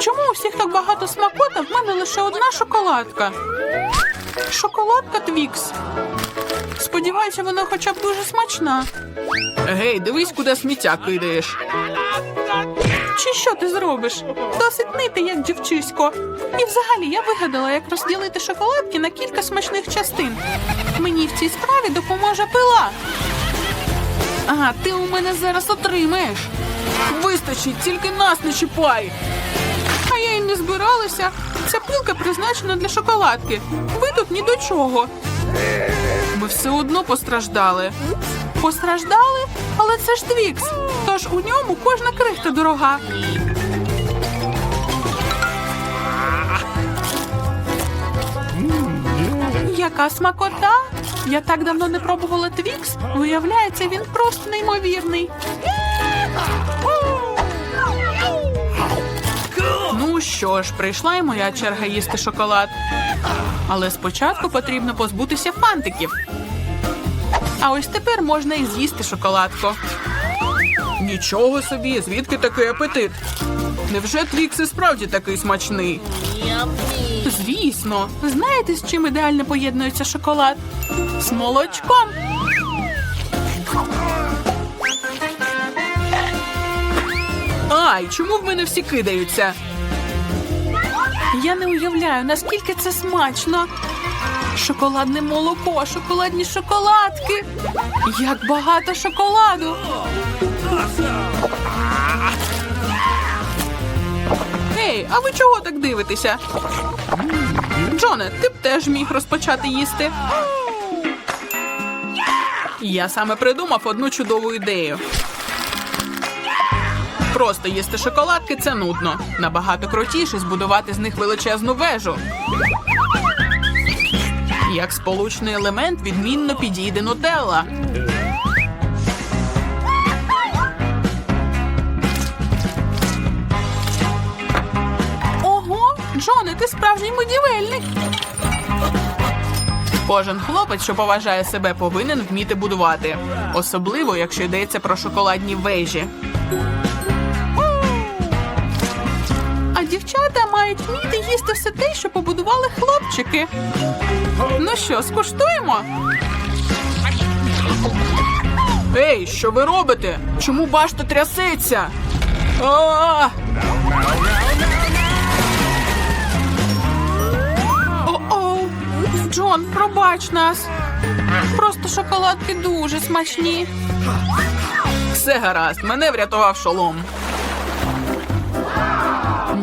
Чому у всіх так багато смакот, а в мене лише одна шоколадка? Шоколадка Твікс. Сподіваюся, вона хоча б дуже смачна. Гей, дивись, куди сміття кидаєш. Чи що ти зробиш? Досить нити, як дівчисько. І взагалі я вигадала, як розділити шоколадки на кілька смачних частин. Мені в цій справі допоможе пила. Ага, ти у мене зараз отримаєш. Вистачить, тільки нас не чіпай. Не збиралася. Ця пилка призначена для шоколадки. Ви тут ні до чого. Ми все одно постраждали. Постраждали? Але це ж Твікс. Тож у ньому кожна крихта дорога. Яка смакота? Я так давно не пробувала Твікс. Виявляється, він просто неймовірний. Що ж, прийшла і моя черга їсти шоколад. Але спочатку потрібно позбутися фантиків. А ось тепер можна і з'їсти шоколадку. Нічого собі, звідки такий апетит? Невже Твікс і справді такий смачний? Звісно, знаєте, з чим ідеально поєднується шоколад? З молочком. Ай, чому в мене всі кидаються? Я не уявляю, наскільки це смачно. Шоколадне молоко, шоколадні шоколадки. Як багато шоколаду. Ей, а ви чого так дивитеся? Джоне, ти б теж міг розпочати їсти. Я саме придумав одну чудову ідею. Просто їсти шоколадки це нудно. Набагато крутіше збудувати з них величезну вежу. Як сполучний елемент відмінно підійде нутелла. Ого, Джоне, ти справжній будівельник. Кожен хлопець, що поважає себе, повинен вміти будувати, особливо якщо йдеться про шоколадні вежі. Дівчата мають вміти їсти все те, що побудували хлопчики. Ну що, скуштуємо? Ей, що ви робите? Чому башта трясеться? А! О-оу! Джон, пробач нас. Просто шоколадки дуже смачні. Все гаразд, мене врятував шолом.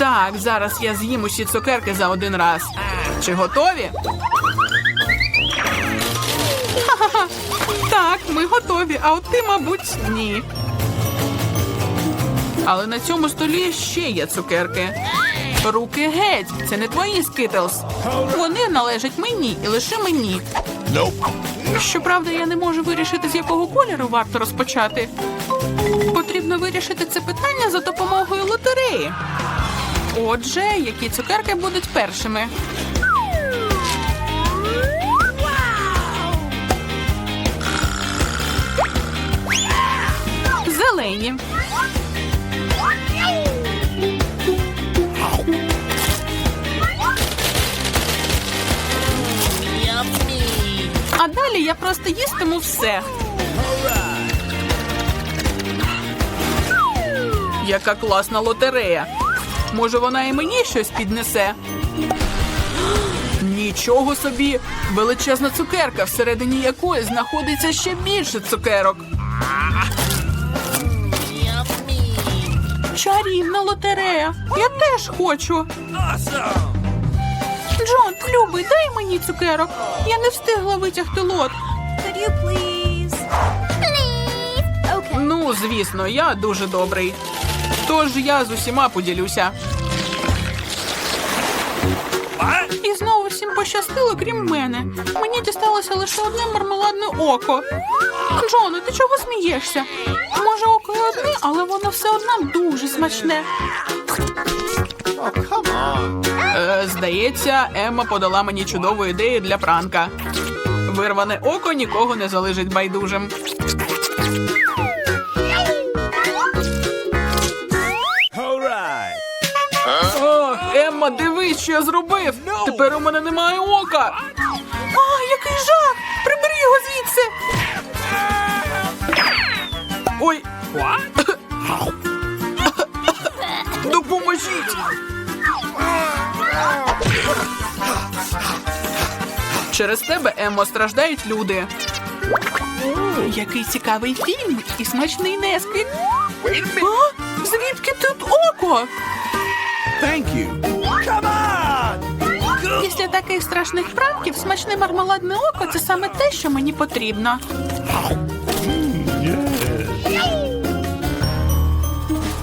Так, зараз я з'їм усі цукерки за один раз. Чи готові? Ха-ха-ха. Так, ми готові, а от ти, мабуть, ні. Але на цьому столі ще є цукерки. Руки геть, це не твої скитлс. Вони належать мені і лише мені. Щоправда, я не можу вирішити, з якого кольору варто розпочати. Потрібно вирішити це питання за допомогою лотереї. Отже, які цукерки будуть першими? Зелені. А далі я просто їстиму все. Яка класна лотерея. Може, вона і мені щось піднесе. Нічого собі! Величезна цукерка, всередині якої знаходиться ще більше цукерок. Чарівна лотерея. Я теж хочу. Джон, любий, дай мені цукерок. Я не встигла витягти лот. Ну, звісно, я дуже добрий. Тож я з усіма поділюся. І знову всім пощастило, крім мене. Мені дісталося лише одне мармеладне око. Джоне, ти чого смієшся? Може, око і одне, але воно все одно дуже смачне. Е, здається, Емма подала мені чудову ідею для пранка. Вирване око нікого не залежить байдужим. Що я зробив. Тепер у мене немає ока. А, який жах! Прибери його звідси. Ой, допоможіть. Через тебе, Еммо, страждають люди. Який цікавий фільм і смачний несквік. А? Звідки тут око? Thank you. Come on. Після таких страшних пранків смачне мармеладне око це саме те, що мені потрібно.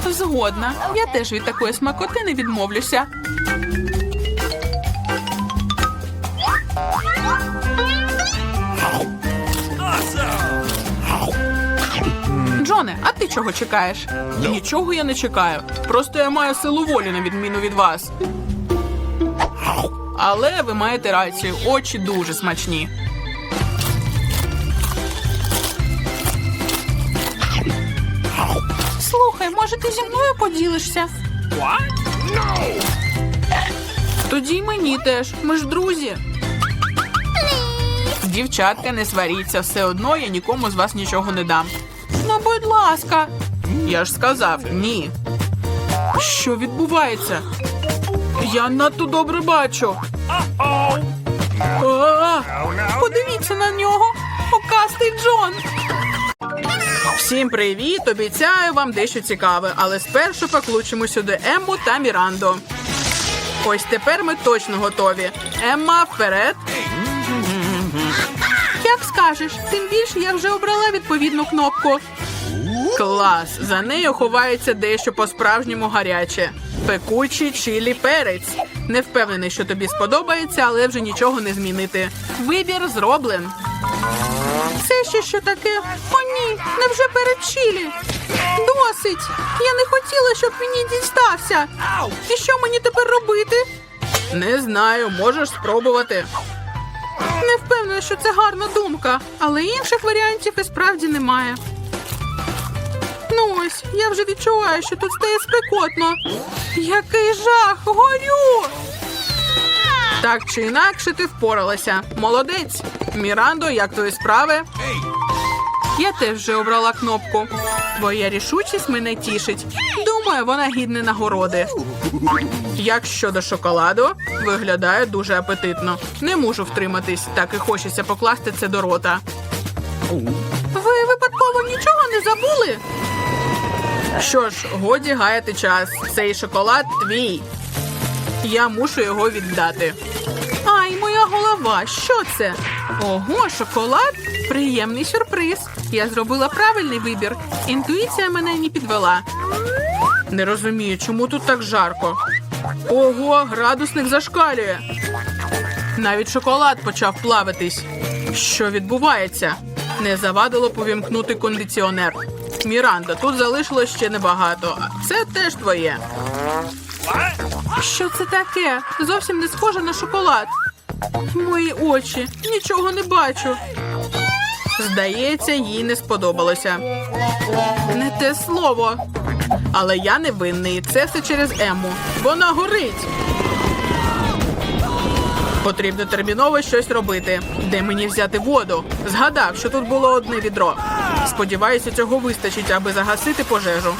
Згодна. Я теж від такої смакоти не відмовлюся. Джоне, а ти чого чекаєш? Нічого я не чекаю. Просто я маю силу волі на відміну від вас. Але ви маєте рацію, очі дуже смачні. Слухай, може ти зі мною поділишся? No. Тоді й мені теж. Ми ж друзі. Дівчатка, не сваріться, все одно я нікому з вас нічого не дам. Ну, будь ласка. Я ж сказав ні. Що відбувається? Я надто добре бачу. Подивіться на нього. Окастий Джон. Всім привіт! Обіцяю вам дещо цікаве, але спершу покличемо сюди Емму та Міранду. Ось тепер ми точно готові. Емма, вперед. Як скажеш, тим більше я вже обрала відповідну кнопку. Клас! За нею ховається дещо по-справжньому гаряче. Пекучий чилі перець. Не впевнений, що тобі сподобається, але вже нічого не змінити. Вибір зроблен. Це ще що таке? О, ні, невже перед чилі? Досить! Я не хотіла, щоб мені дістався. І що мені тепер робити? Не знаю, можеш спробувати. Не впевнена, що це гарна думка, але інших варіантів і справді немає. Ну ось, я вже відчуваю, що тут стає спекотно. Який жах! Горю! Так чи інакше ти впоралася. Молодець. Мірандо, як твої справи? Я теж вже обрала кнопку. Твоя рішучість мене тішить. Думаю, вона гідна нагороди. Як щодо шоколаду, виглядає дуже апетитно. Не можу втриматись, так і хочеться покласти це до рота. Ви випадково нічого не забули? Що ж, годі гаяти час. Цей шоколад твій. Я мушу його віддати. Ай, моя голова, що це? Ого, шоколад? Приємний сюрприз. Я зробила правильний вибір. Інтуїція мене не підвела. Не розумію, чому тут так жарко. Ого, градусник зашкалює. Навіть шоколад почав плавитись. Що відбувається? Не завадило повімкнути кондиціонер. Міранда, тут залишилось ще небагато. Це теж твоє. Що це таке? Зовсім не схоже на шоколад. Мої очі, нічого не бачу. Здається, їй не сподобалося. Не те слово. Але я не винний. Це все через Ему. Вона горить. Потрібно терміново щось робити. Де мені взяти воду? Згадав, що тут було одне відро. Сподіваюся, цього вистачить, аби загасити пожежу.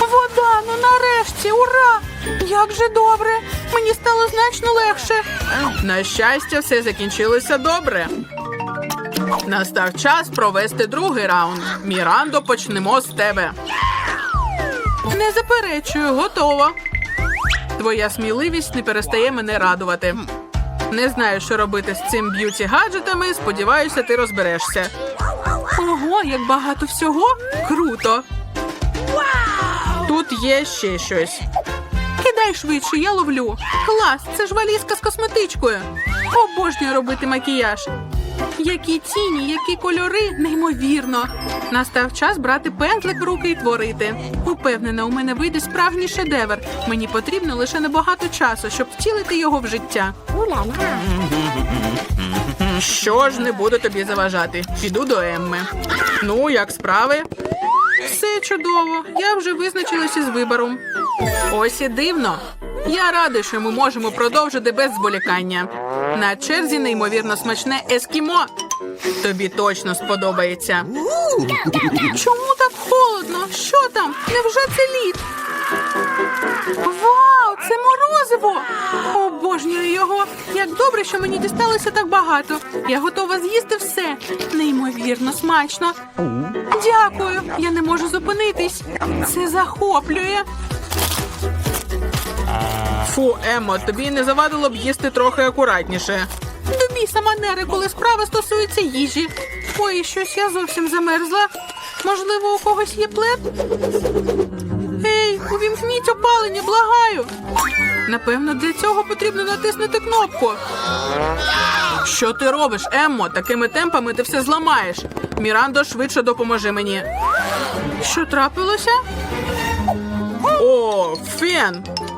Вода, ну нарешті, ура! Як же добре! Мені стало значно легше. На щастя, все закінчилося добре. Настав час провести другий раунд. Мірандо, почнемо з тебе. Не заперечую, готово. Твоя сміливість не перестає мене радувати. Не знаю, що робити з цим б'юті гаджетами. Сподіваюся, ти розберешся. Ого, як багато всього! Круто! Тут є ще щось. Кидай швидше, я ловлю. Клас, це ж валізка з косметичкою. Обожнюю робити макіяж. Які тіні, які кольори, неймовірно. Настав час брати пензлик в руки і творити. Упевнена, у мене вийде справжній шедевр. Мені потрібно лише небагато часу, щоб втілити його в життя. Що ж, не буду тобі заважати. Піду до Емми. Ну, як справи? Все чудово. Я вже визначилася з вибором. Ось і дивно. Я радий, що ми можемо продовжити без зволікання. На черзі неймовірно смачне ескімо. Тобі точно сподобається. Чому так холодно? Що там? Невже це лід? Вау, це морозиво! Обожнюю його. Як добре, що мені дісталося так багато. Я готова з'їсти все. Неймовірно смачно. Дякую. Я не можу зупинитись. Це захоплює. Фу, Емо, тобі не завадило б їсти трохи акуратніше. Тобі манери, коли справа стосується їжі. Ой, щось я зовсім замерзла. Можливо, у когось є плед? Ей, увімкніть опалення, благаю. Напевно, для цього потрібно натиснути кнопку. Що ти робиш, Еммо? Такими темпами ти все зламаєш. Мірандо, швидше допоможи мені. Що трапилося? О, фен!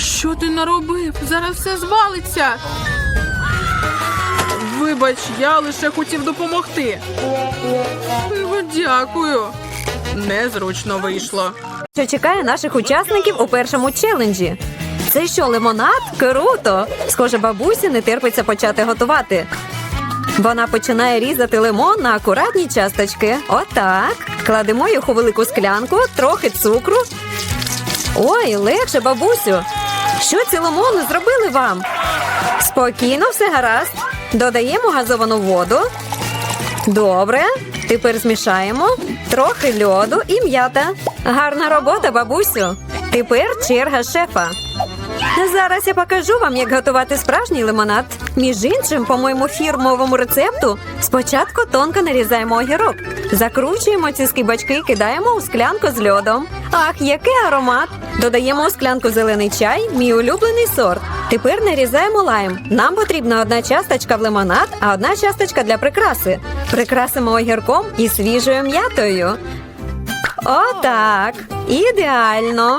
Що ти наробив? Зараз все звалиться. Вибач, я лише хотів допомогти. Ну, дякую. Незручно вийшло. що чекає наших учасників у першому челенджі. Це що, лимонад? Круто! Схоже, бабусі не терпиться почати готувати. Вона починає різати лимон на акуратні часточки. Отак. Кладемо їх у велику склянку, трохи цукру. Ой, легше, бабусю. Що ці лимони зробили вам? Спокійно, все гаразд. Додаємо газовану воду. Добре. Тепер змішаємо трохи льоду і м'ята. Гарна робота, бабусю. Тепер черга шефа. Зараз я покажу вам, як готувати справжній лимонад. Між іншим, по моєму фірмовому рецепту, спочатку тонко нарізаємо огірок, закручуємо ці скибочки і кидаємо у склянку з льодом. Ах, який аромат! Додаємо склянку зелений чай, мій улюблений сорт. Тепер нарізаємо лайм. Нам потрібна одна часточка в лимонад, а одна часточка для прикраси. Прикрасимо огірком і свіжою м'ятою. Отак. Ідеально.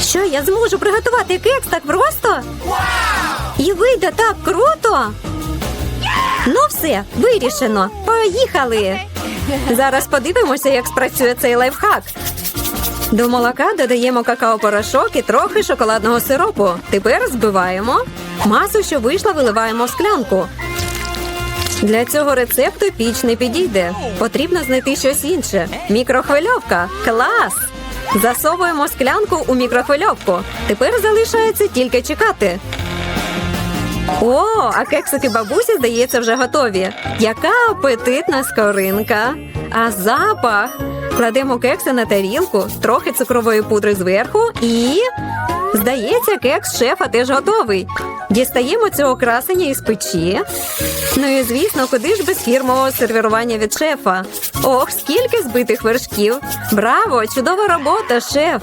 Що я зможу приготувати кекс так просто? І вийде так круто. Ну, все, вирішено. Поїхали. Зараз подивимося, як спрацює цей лайфхак. До молока додаємо какао-порошок і трохи шоколадного сиропу. Тепер збиваємо. Масу, що вийшла, виливаємо в склянку. Для цього рецепту піч не підійде. Потрібно знайти щось інше. Мікрохвильовка. Клас! Засовуємо склянку у мікрохвильовку. Тепер залишається тільки чекати. О, а кексики бабусі, здається, вже готові. Яка апетитна скоринка. А запах. Кладемо кекси на тарілку, трохи цукрової пудри зверху і. Здається, кекс шефа теж готовий. Дістаємо цього красення із печі. Ну і звісно, куди ж без фірмового сервірування від шефа? Ох, скільки збитих вершків! Браво! Чудова робота, шеф!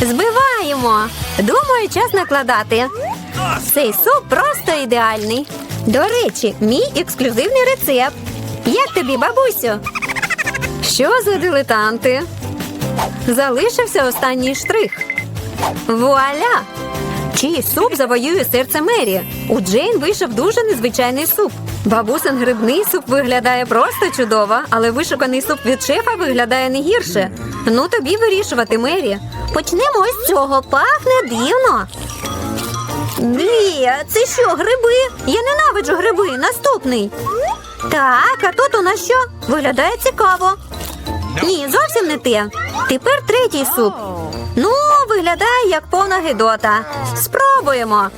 Збиваємо! Думаю, час накладати. Цей суп просто ідеальний. До речі, мій ексклюзивний рецепт. Як тобі, бабусю? Що за дилетанти? Залишився останній штрих. Вуаля! Чий суп завоює серце Мері. У Джейн вийшов дуже незвичайний суп. Бабусин грибний суп виглядає просто чудово, але вишуканий суп від шефа виглядає не гірше. Ну тобі вирішувати, Мері. Почнемо з цього. Пахне дивно. Блі, це що, гриби? Я ненавиджу гриби. Наступний. Так, а тут у нас що? Виглядає цікаво. Ні, зовсім не те. Тепер третій суп. Ну, виглядає як повна гидота. Спробуємо.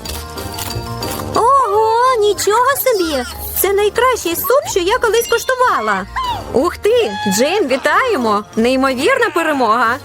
Ого, нічого собі! Це найкращий суп, що я колись коштувала. Ух ти, Джейн, вітаємо! Неймовірна перемога.